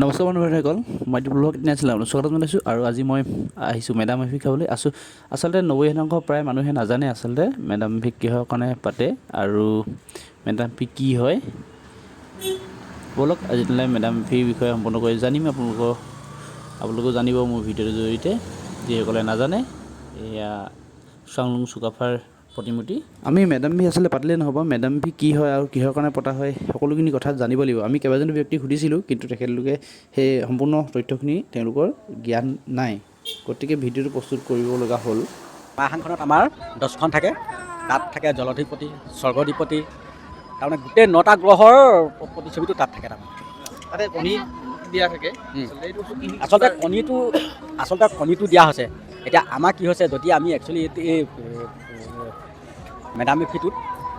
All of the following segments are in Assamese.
নমস্কাৰ বন্ধুসকল মই ডিব্ৰুগড় কেতিয়া আছিলোঁ স্বাগতম জনাইছোঁ আৰু আজি মই আহিছোঁ মেডাম মেফি খাবলৈ। আছোঁ আচলতে নব্বৈ শতাংশ প্ৰায় মানুহে নাজানে আচলতে মেডাম মেফি কিহৰ কাৰণে পাতে আৰু মেডাম মেফি কি হয়। ব'লক আজি তেনেহ'লে মেডাম মেফিৰ বিষয়ে সম্পূৰ্ণকৈ জানিম। আপোনালোকৰ আপোনালোকেও জানিব মোৰ ভিডিঅ'টোৰ জৰিয়তে যিসকলে নাজানে এয়া চাংলুং চুকাফাৰ প্ৰতিমূৰ্তি? আমি মেডাম ভি আচলতে পাতিলে নহ'ব। মেডাম ভি কি হয় আৰু কিহৰ কাৰণে পতা হয় সকলোখিনি কথা জানিব লাগিব। আমি কেইবাজনো ব্যক্তিক সুধিছিলোঁ কিন্তু তেখেতলোকে সেই সম্পূৰ্ণ তথ্যখিনি তেওঁলোকৰ জ্ঞান নাই। গতিকে ভিডিঅ'টো প্ৰস্তুত কৰিব লগা হ'ল। মাহাংখনত আমাৰ দহখন থাকে। তাত থাকে জলধিপতি স্বৰ্গধিপতি। তাৰমানে গোটেই নটা গ্ৰহৰ প্ৰতিছবিটো তাত থাকে তাৰমানে। তাতে কণী দিয়া থাকে। আচলতে কণীটো আচলতে কণীটো দিয়া হৈছে। এতিয়া আমাৰ কি হৈছে যদি আমি একচুৱেলি এই মেডাম মেফিটোত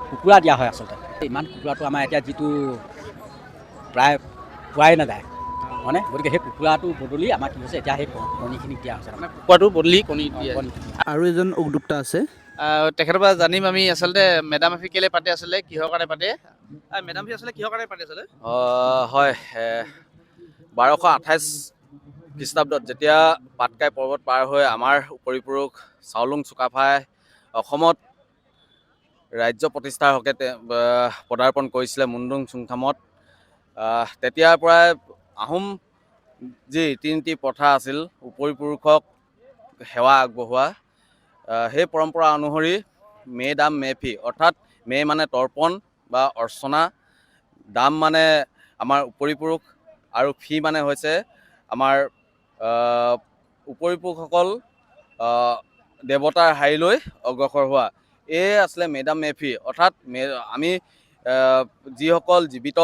কুকুৰা দিয়া হয় আচলতে। ইমান কুকুৰাটো আমাৰ এতিয়া যিটো প্ৰায় পোৱাই নাযায় হয়নে? গতিকে সেই কুকুৰাটো বদলি আমাৰ কি হৈছে এতিয়া সেই কণীখিনিক দিয়া হৈছে। কুকুৰাটো বদলি কণী দিয়ে। কণী। আৰু এজন উদ্যোক্তা আছে। তেখেতৰ পৰা জানিম আমি আচলতে মেডাম মেফি কেলে পাতে আচলতে কিহৰ কাৰণে পাতে? মেডাম মেফি আচলতে কিহৰ কাৰণে পাতে আচলতে? অ', হয় বাৰশ আঠাইছ খ্ৰীষ্টাব্দত যেতিয়া পাটকাই পৰ্বত পাৰ হৈ আমাৰ উপৰিপুৰুষ চাওলুং চুকাফাই অসমত ৰাজ্য প্ৰতিষ্ঠাৰ হকে পদাৰ্পণ কৰিছিলে মুণ্ডুং চুংথামত। আহ, তেতিয়াৰ পৰাই আহোম যি ৰীতি নীতি প্ৰথা আছিল উপৰিপুৰুষক সেৱা আগবঢ়োৱা সেই পৰম্পৰা অনুসৰি মে ডাম মে ফি অৰ্থাৎ মে মানে তৰ্পণ বা অৰ্চনা দাম মানে আমাৰ উপৰিপুৰুষ আৰু ফি মানে হৈছে আমাৰ আহ, উপৰিপুৰুষসকল আহ, দেৱতাৰ হাৰিলৈ অগ্ৰসৰ হোৱা। এয়ে আছিলে মেডাম মেফি অৰ্থাৎ আমি যিসকল জীৱিত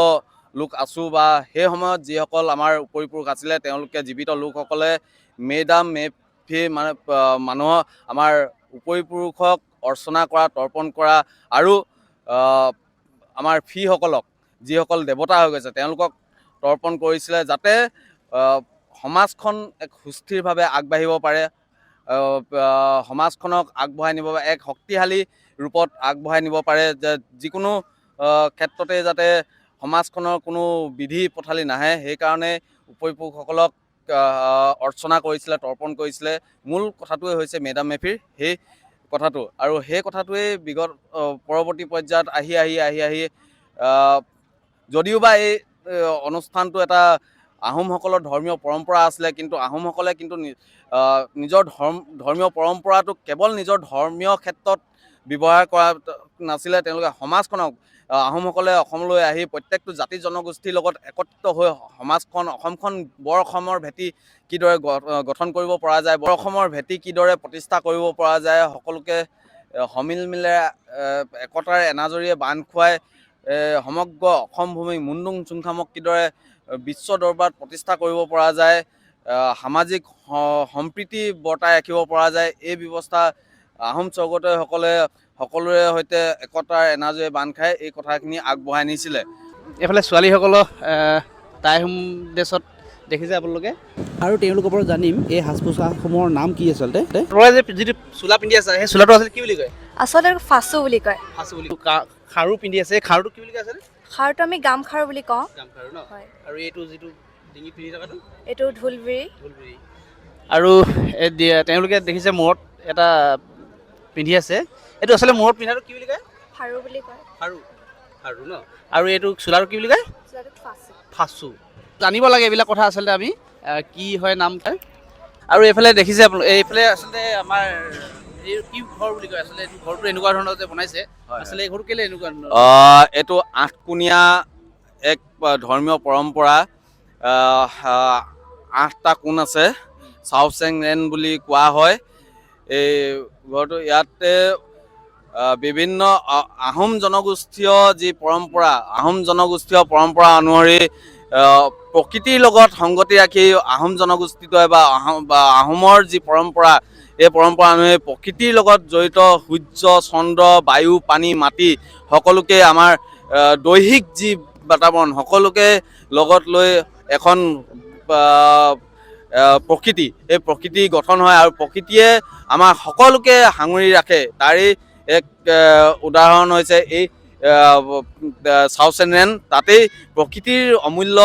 লোক আছোঁ বা সেই সময়ত যিসকল আমাৰ উপৰিপুৰুষ আছিলে তেওঁলোকে জীৱিত লোকসকলে মেডাম মেফি মানে মানুহৰ আমাৰ উপৰিপুৰুষক অৰ্চনা কৰা তৰ্পণ কৰা আৰু আমাৰ ফিসকলক যিসকল দেৱতা হৈ গৈছে তেওঁলোকক তৰ্পণ কৰিছিলে যাতে সমাজখন এক সুস্থিৰভাৱে আগবাঢ়িব পাৰে। সমাজখনক আগবঢ়াই নিব এক শক্তিশালী ৰূপত আগবঢ়াই নিব পাৰে যে যিকোনো ক্ষেত্ৰতে যাতে সমাজখনৰ কোনো বিধি পথালি নাহে। সেইকাৰণে উপৰিপুৰুষসকলক অৰ্চনা কৰিছিলে তৰ্পণ কৰিছিলে। মূল কথাটোৱে হৈছে মেডাম মেফিৰ সেই কথাটো। আৰু সেই কথাটোৱেই বিগত পৰৱৰ্তী পৰ্যায়ত আহি আহি আহি আহি যদিওবা এই অনুষ্ঠানটো এটা আহোমসকলৰ ধৰ্মীয় পৰম্পৰা আছিলে কিন্তু আহোমসকলে কিন্তু নিজৰ ধৰ্ম ধৰ্মীয় পৰম্পৰাটো কেৱল নিজৰ ধৰ্মীয় ক্ষেত্ৰত ব্যৱহাৰ কৰা নাছিলে তেওঁলোকে সমাজখনক আহ, আহোমসকলে অসমলৈ আহি প্ৰত্যেকটো জাতি জনগোষ্ঠীৰ লগত একত্ৰিত হৈ সমাজখন অসমখন বৰ অসমৰ ভেটি কিদৰে গঠন কৰিব পৰা যায় বৰ অসমৰ ভেটি কিদৰে প্ৰতিষ্ঠা কৰিব পৰা যায় সকলোকে আহ, সমিল মিলে আহ, একতাৰ এনাজৰীয়ে বান্ধ খুৱাই সমগ্ৰ অসম ভূমি মুণ্ডুং চুংখামক কিদৰে বিশ্ব দৰবাৰত প্ৰতিষ্ঠা কৰিব পৰা যায় সামাজিক সম্প্ৰীতি বৰ্তাই ৰাখিব পৰা যায় এই ব্যৱস্থা আহোম স্বৰ্গদেউসকলে সকলোৰে সৈতে একতাৰ এনাজৰীয়ে বান্ধ খাই এই কথাখিনি আগবঢ়াই নিছিলে। এইফালে ছোৱালীসকলক টাই হোম ড্ৰেছত দেখিছে আপোনালোকে। আৰু তেওঁলোকৰ পৰা জানিম এই সাজ পোছাকসমূহৰ নাম কি আচলতে? যিটো চোলা পিন্ধি আছে সেই চোলাটো আচলতে কি বুলি কয়? আচলতে ফাচু বুলি কয়। সাঁচো বুলি খাৰু পিন্ধি আছে এই খাৰুটো কি বুলি কয় আচলতে খাৰুটো আমি গামখাৰু বুলি কওঁ। হয়। আৰু এইটো যিটো ডিঙি পিন্ধি থকাটো এইটো ঢোলবিৰি। ঢোলবিৰি। আৰু তেওঁলোকে দেখিছে মূৰত এটা পিন্ধি আছে। এইটো আচলতে মূৰত পিন্ধাটো কি বুলি কয়? খাৰু বুলি কয়। খাৰু। খাৰু ন? আৰু এইটো চোলাটো কি বুলি কয়? ফাচু। জানিব লাগে এইবিলাক কথা আচলতে আমি কি হয় নাম আৰু এইফালে দেখিছে আপোনালোকে এইফালে আচলতে আমাৰ এই কি ঘৰ বুলি কয়? আচলতে এইটো ঘৰটো এনেকুৱা ধৰণৰ যে বনাইছে। আচলতে এই কেলে এনেকুৱা এইটো আঠকোণীয়া এক ধৰ্মীয় পৰম্পৰা। আঠটা কোণ আছে চাওচেং ৰেন বুলি কোৱা হয়। এই ঘৰটো ইয়াতে বিভিন্ন আহোম জনগোষ্ঠীয় যি পৰম্পৰা আহোম জনগোষ্ঠীয় পৰম্পৰা অনুসৰি প্ৰকৃতিৰ লগত সংগতি ৰাখি আহোম জনগোষ্ঠীটোৱে বা আহোম বা আহোমৰ যি পৰম্পৰা এই পৰম্পৰা অনুসৰি প্ৰকৃতিৰ লগত জড়িত, সূৰ্য, চন্দ্ৰ, বায়ু, পানী, মাটি, সকলোকে আমাৰ দৈহিক যি বাতাৱৰণ সকলোকে লগত লৈ এখন প্ৰকৃতি। এই প্ৰকৃতি গঠন হয় আৰু প্ৰকৃতিয়ে আমাৰ সকলোকে সাঙুৰি ৰাখে। তাৰেই এক উদাহৰণ হৈছে এই ৰেন তাতেই প্ৰকৃতিৰ অমূল্য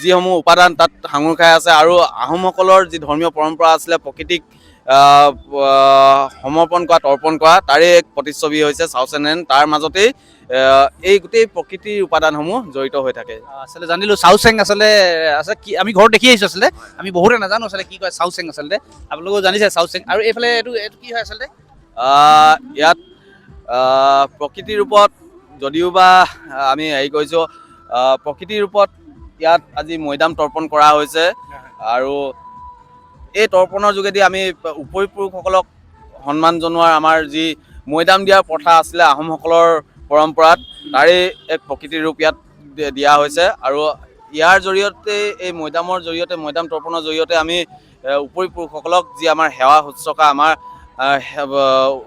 যিসমূহ উপাদান তাত সাঙুৰ খাই আছে আৰু আহোমসকলৰ যি ধৰ্মীয় পৰম্পৰা আছিলে, প্ৰকৃতিক সমৰ্পণ কৰা তৰ্পণ কৰা তাৰে এক প্ৰতিচ্ছবি হৈছে চাউচেনেন তাৰ মাজতেই এই গোটেই প্ৰকৃতিৰ উপাদানসমূহ জড়িত হৈ থাকে। আচলতে জানিলোঁ চাউচেং আচলতে আচলতে কি আমি ঘৰত দেখি আহিছোঁ আচলতে। আমি বহুতে নাজানো আচলতে কি কয় চাউচেং আচলতে। আপোনালোকেও জানিছে চাউচেং আৰু এইফালে এইটো এইটো কি হয় আচলতে? ইয়াত প্ৰকৃতিৰ ৰূপত যদিওবা আমি হেৰি কৰিছোঁ প্ৰকৃতিৰ ৰূপত ইয়াত আজি মৈদাম তৰ্পণ কৰা হৈছে। আৰু এই তৰ্পণৰ যোগেদি আমি উপৰি পুৰুষসকলক সন্মান জনোৱাৰ আমাৰ যি মৈদাম দিয়াৰ প্ৰথা আছিলে আহোমসকলৰ পৰম্পৰাত তাৰে এক প্ৰকৃতিৰ ৰূপ ইয়াত দিয়া হৈছে। আৰু ইয়াৰ জৰিয়তে এই মৈদামৰ জৰিয়তে মৈদাম তৰ্পণৰ জৰিয়তে আমি উপৰি পুৰুষসকলক যি আমাৰ সেৱা শুশ্ৰূষা আমাৰ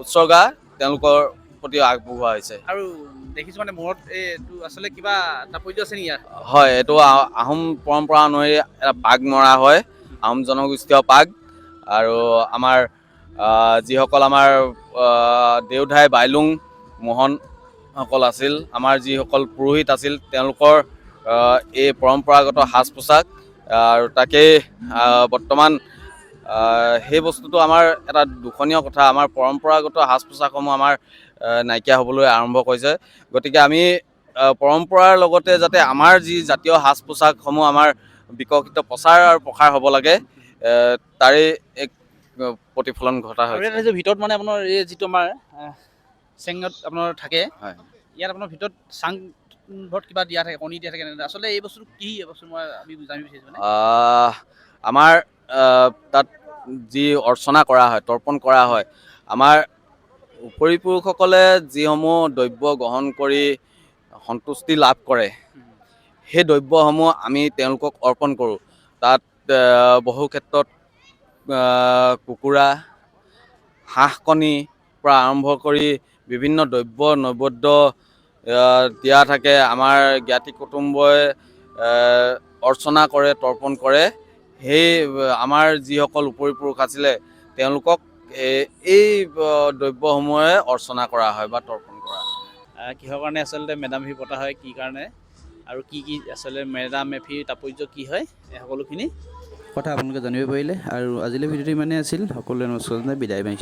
উৎসৰ্গা তেওঁলোকৰ প্ৰতি আগবঢ়োৱা হৈছে। আৰু দেখিছোঁ মানে মূৰত এইটো আচলতে কিবা তাৎপৰ্য আছে নেকি ইয়াত? হয় এইটো আহোম পৰম্পৰা অনুসৰি এটা পাগ মৰা হয়। আহোম জনগোষ্ঠীয় পাগ আৰু আমাৰ যিসকল আমাৰ আহ, দেওধাই বাইলুং মোহনসকল আছিল আমাৰ যিসকল পুৰোহিত আছিল তেওঁলোকৰ এই পৰম্পৰাগত সাজ পোছাক আৰু তাকেই বৰ্তমান সেই বস্তুটো আমাৰ এটা দুখনীয় কথা আমাৰ পৰম্পৰাগত সাজ পোছাকসমূহ আমাৰ নাইকিয়া হ'বলৈ আৰম্ভ কৰিছে। গতিকে আমি পৰম্পৰাৰ লগতে যাতে আমাৰ যি জাতীয় সাজ পোছাকসমূহ আমাৰ বিকশিত প্ৰচাৰ আৰু প্ৰসাৰ হ'ব লাগে তাৰে এক প্ৰতিফলন ঘটা আৰু হৈছে ইয়াত যে ভিতৰত মানে আপোনাৰ এই যিটো আমাৰ চেঙত আপোনাৰ থাকে হয়। ইয়াত আপোনাৰ ভিতৰত চাং ঘৰত কিবা দিয়া থাকে কণী দিয়া থাকে। আচলতে এই বস্তুটো কি বস্তু মই আমি জানিব বিচাৰিছোঁ আমাৰ তাত যি অৰ্চনা কৰা হয় তৰ্পণ কৰা হয় আমাৰ উপৰি পুৰুষসকলে যিসমূহ দ্ৰব্য গ্ৰহণ কৰি সন্তুষ্টি লাভ কৰে সেই দ্ৰব্যসমূহ আমি তেওঁলোকক অৰ্পণ কৰোঁ। তাত বহু ক্ষেত্ৰত কুকুৰা হাঁহ কণী পৰা আৰম্ভ কৰি বিভিন্ন দ্ৰব্য নৈবদ্য দিয়া থাকে। আমাৰ জ্ঞাতি কুটুম্বই অৰ্চনা কৰে তৰ্পণ কৰে। সেই আমাৰ যিসকল উপৰি পুৰুষ আছিলে তেওঁলোকক এই দ্ৰব্যসমূহে অৰ্চনা কৰা হয় বা তৰ্পণ কৰা হয়। কিহৰ কাৰণে আচলতে মেডাম মেফি পতা হয়? কি কাৰণে? আৰু কি কি আচলতে মেডাম মেফিৰ তাৎপৰ্য কি হয় এই সকলোখিনি কথা আপোনালোকে জানিব পাৰিলে। আৰু আজিলৈ ভিডিঅ'টো ইমানেই আছিল। সকলোৱে নমস্কাৰ। বিদায় মাৰিছোঁ